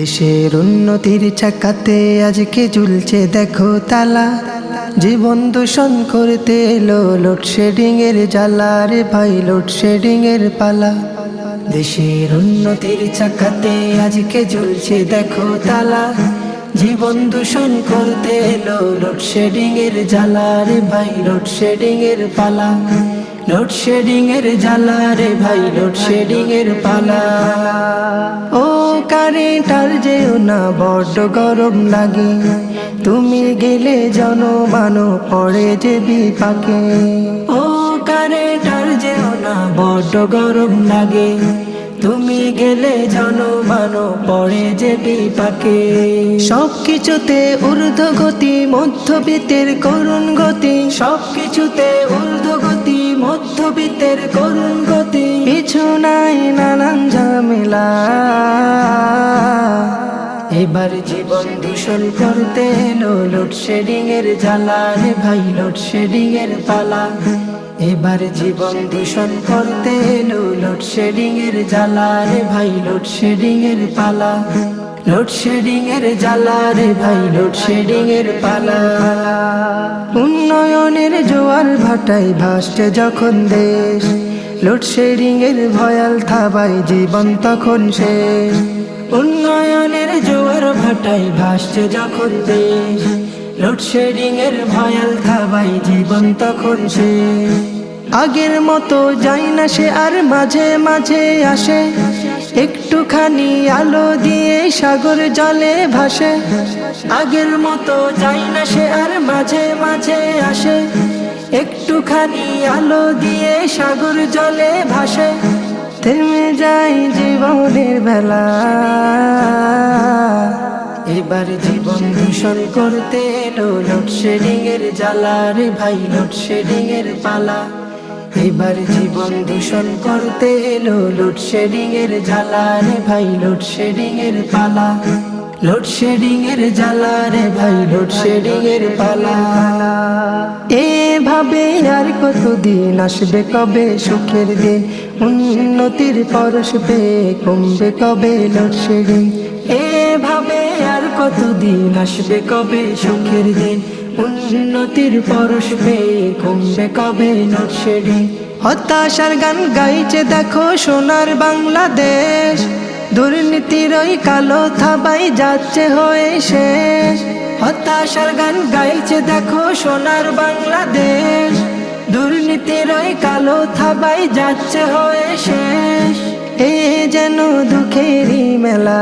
দেশের উন্নতির চাকাতে আজকে ঝুলছে দেখো তালা। জীবন দূষণ করতে এলো লোডশেডিং এর জ্বালা রে ভাই লোডশেডিং এর পালা। দেশের উন্নতির চাকাতে আজকে ঝুলছে দেখো তালা। জীবন দূষণ করতে এলো লোডশেডিং এর জ্বালা রে ভাই লোডশেডিং এর পালা। লোডশেডিং এর জ্বালা রে ভাই লোডশেডিং এর পালা। ও কারেন্ট আর যেও না, বড্ড গরম লাগে। তুমি গেলে জনমানো পড়ে যে বিপাকে। ও কারেন্ট আর যেও না, বড্ড গরম লাগে। তুমি গেলে জনমানো পড়ে যে বিপাকে। সব কিছুতে ঊর্ধ্ব গতি, মধ্যবিত্তের করুণ গতি। সব কিছুতে ঊর্ধ্ব গতি, মধ্যবিত্তের করুণ গতি। পিছু নাই নানান ঝামেলা। এবার জীবন দূষণ করতে এলো লোডশেডিং এর জ্বালা। রে ভাই লোডশেডিং এর পালা। এবার জীবন দূষণ করতে এলো লোডশেডিং এর জ্বালা রে ভাই লোডশেডিং এর পালা। লোডশেডিং এর জ্বালা রে ভাই লোডশেডিং এর পালা। উন্নয়নের জোয়ার ভাটাই ভাসছে যখন দেশ। লোডশেডিং এর ভয়াল থাবাই জীবন তখন শেষ। উন্নয়নের জোয়ার ভাটাই ভাসছে যখন দেশ। লোডশেডিং এর ভয়াল থাবাই জীবন তখন শেষ আগের মতো যাই না সে, আর মাঝে মাঝে আসে। একটুখানি আলো দিয়ে সাগর জলে ভাসে। আগের মতো যাই না সে, আর মাঝে মাঝে আসে। একটুখানি আলো দিয়ে সাগর জলে ভাসে। থেমে যাই জীবনের বেলা। এবার জীবন দূষণ করতে এলো লোডশেডিং এর জ্বালা রে ভাই লোডশেডিং এর পালা। এবার জীবন দূষণ করতে এলো লোডশেডিং এর জ্বালা রে ভাই লোডশেডিং এর পালা। লোডশেডিং এর জ্বালা রে ভাই লোডশেডিং এর পালা। এভাবে আর কতদিন আসবে কবে সুখের দিন? উন্নতির পরশ পেয়ে কমবে কবে লোডশেডিং এভাবে আর কতদিন আসবে কবে? সুখের দিন, উন্নতির পরশ পেয়ে কমবে কবে লোডশেডিং হতাশার গান গাইছে দেখো সোনার বাংলাদেশ। দুর্নীতির ওই কালো থাবাই যাচ্ছে হয়ে শেষ। হতাশার গান গাইছে দেখো সোনার বাংলাদেশ। দুর্নীতির ওই কালো থাবাই যাচ্ছে হয়ে শেষ। এ যেন দুঃখেরই মেলা।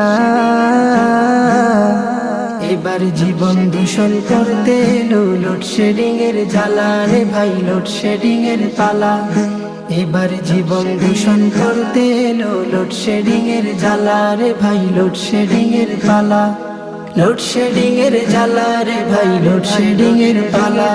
এবার জীবন দূষণ করতে এলো লোডশেডিং এর জ্বালা রে ভাই লোডশেডিং এর পালা। এবার জীবন দূষণ করতে এলো লোডশেডিং এর জ্বালা রে ভাই লোডশেডিং এর পালা। লোডশেডিং এর জ্বালা রে ভাই লোডশেডিং এর পালা।